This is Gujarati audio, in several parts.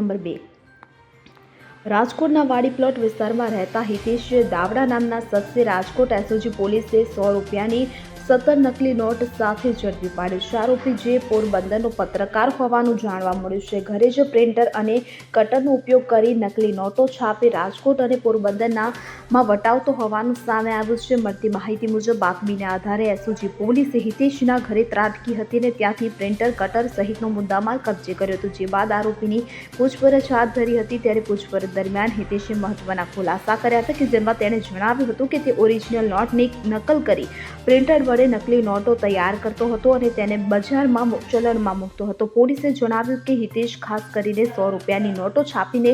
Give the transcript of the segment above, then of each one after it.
નંબર બે. રાજકોટના વાડી પ્લોટ વિસ્તારમાં રહેતા હિતેશ દાવડા નામના શખ્સે રાજકોટ એસઓજી પોલીસે સો રૂપિયાની સત્તર નકલી નોટ સાથે ઝડપી પાડી છે. આરોપી જે પોરબંદરનો પત્રકાર હોવાનું જાણવા મળ્યું છે. ઘરે જ પ્રિન્ટર અને કટરનો ઉપયોગ કરી નકલી નોટો છાપી રાજકોટ અને પોરબંદરના માં વટાવતો હોવાનું સામે આવ્યું છે. મળતી માહિતી મુજબ, બાતમીને આધારે એસઓજી પોલીસે હિતેશના ઘરે ત્રાટકી હતી અને ત્યાંથી પ્રિન્ટર, કટર સહિતનો મુદ્દામાલ કબજે કર્યો હતો. જે બાદ આરોપીની પૂછપરછ હાથ ધરી હતી ત્યારે પૂછપરછ દરમિયાન હિતેશે મહત્વના ખુલાસા કર્યા હતા કે જેમાં તેણે જણાવ્યું હતું કે તે ઓરિજિનલ નોટની નકલ કરી પ્રિન્ટર વડે નકલી નોટો તૈયાર કરતો હતો અને તેને બજારમાં ચલણમાં મૂકતો હતો. પોલીસે જણાવ્યું કે હિતેશ ખાસ કરીને સો રૂપિયાની નોટો છાપીને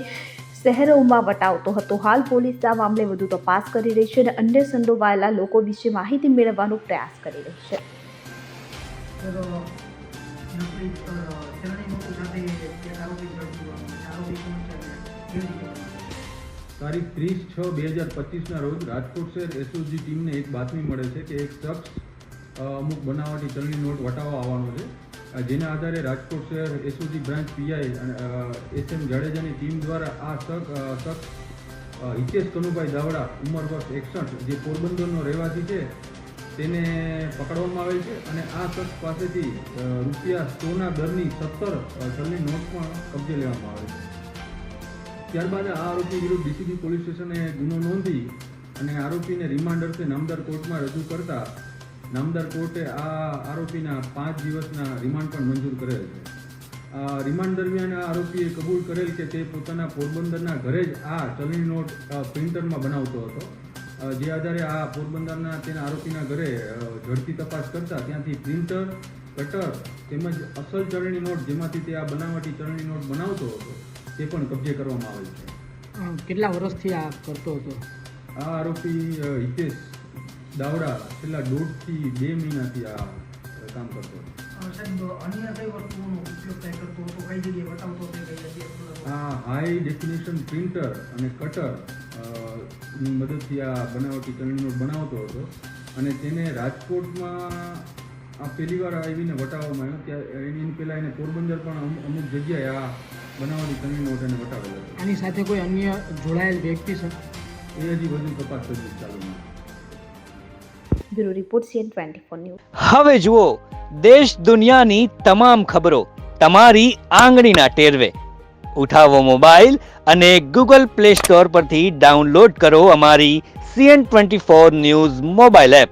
શહેરોમાં વટાવતો હતો. હાલ પોલીસ આ મામલે વધુ તપાસ કરી રહી છે અને અન્ય સંડોવાયેલા લોકો વિશે માહિતી મેળવવાનો પ્રયાસ કરી રહી છે. આરોપી તારીખ ત્રીસ છ બે હજાર પચીસના રોજ રાજકોટ શહેર એસઓજી ટીમને એક બાતમી મળે છે કે એક શખ્સ અમુક બનાવટી ચલણી નોટ વટાવવા આવવાનો છે. જેના આધારે રાજકોટ શહેર એસઓજી બ્રાન્ચ પીઆઈ અને એસ એમ જાડેજાની ટીમ દ્વારા આ શખ્સ હિતેશ કનુભાઈ દાવડા ઉંમર વર્ષ એકસઠ, જે પોરબંદરનો રહેવાસી છે, તેને પકડવામાં આવેલ છે અને આ શખ્સ પાસેથી રૂપિયા સોના દરની સત્તર ચલણી નોટ પણ કબજે લેવામાં આવે છે. ત્યારબાદ આ આરોપી વિરુદ્ધ ડીસીબી પોલીસ સ્ટેશને ગુનો નોંધી અને આરોપીને રિમાન્ડ અર્થે નામદાર કોર્ટમાં રજૂ કરતા નામદાર કોર્ટે આ આરોપીના પાંચ દિવસના રિમાન્ડ પણ મંજૂર કરેલ છે. રિમાન્ડ દરમિયાન આ આરોપીએ કબૂલ કરેલ કે તે પોતાના પોરબંદરના ઘરે જ આ ચલણી નોટ પ્રિન્ટરમાં બનાવતો હતો. જે આધારે આ પોરબંદરના તેના આરોપીના ઘરે ઝડપી તપાસ કરતા ત્યાંથી પ્રિન્ટર, કટર તેમજ અસલ ચલણી નોટ જેમાંથી તે આ બનાવટી ચલણી નોટ બનાવતો હતો તે પણ કબજે કરવામાં આવેલ છે. કેટલા વર્ષથી આ કરતો હતો? આ આરોપી હિતેશ દાવડા છેલ્લા દોઢથી બે મહિનાથી આ કામ કરતો હતો. આ હાઈ ડેફિનેશન પ્રિન્ટર અને કટરની મદદથી આ બનાવટી ચલણીનો બનાવતો હતો. અને તેને રાજકોટમાં આ પહેલીવાર આવીને વટાવવામાં આવ્યો. ત્યાં એની પહેલાં એને પોરબંદર પણ અમુક અમુક જગ્યાએ આ ચલણી નોટ એને વટાવેલ હતો આની સાથે કોઈ અન્ય જોડાયેલ વ્યક્તિ છે? એ હજી વધુ તપાસ હજી ચાલુ નથી. Bureau report CN twenty four news. હવે જુઓ દેશ દુનિયાની તમામ ખબરો તમારી આંગળીના ટેરવે. ઉઠાવો મોબાઈલ અને ગૂગલ પ્લે સ્ટોર પરથી ડાઉનલોડ કરો અમારી CN twenty four news mobile app.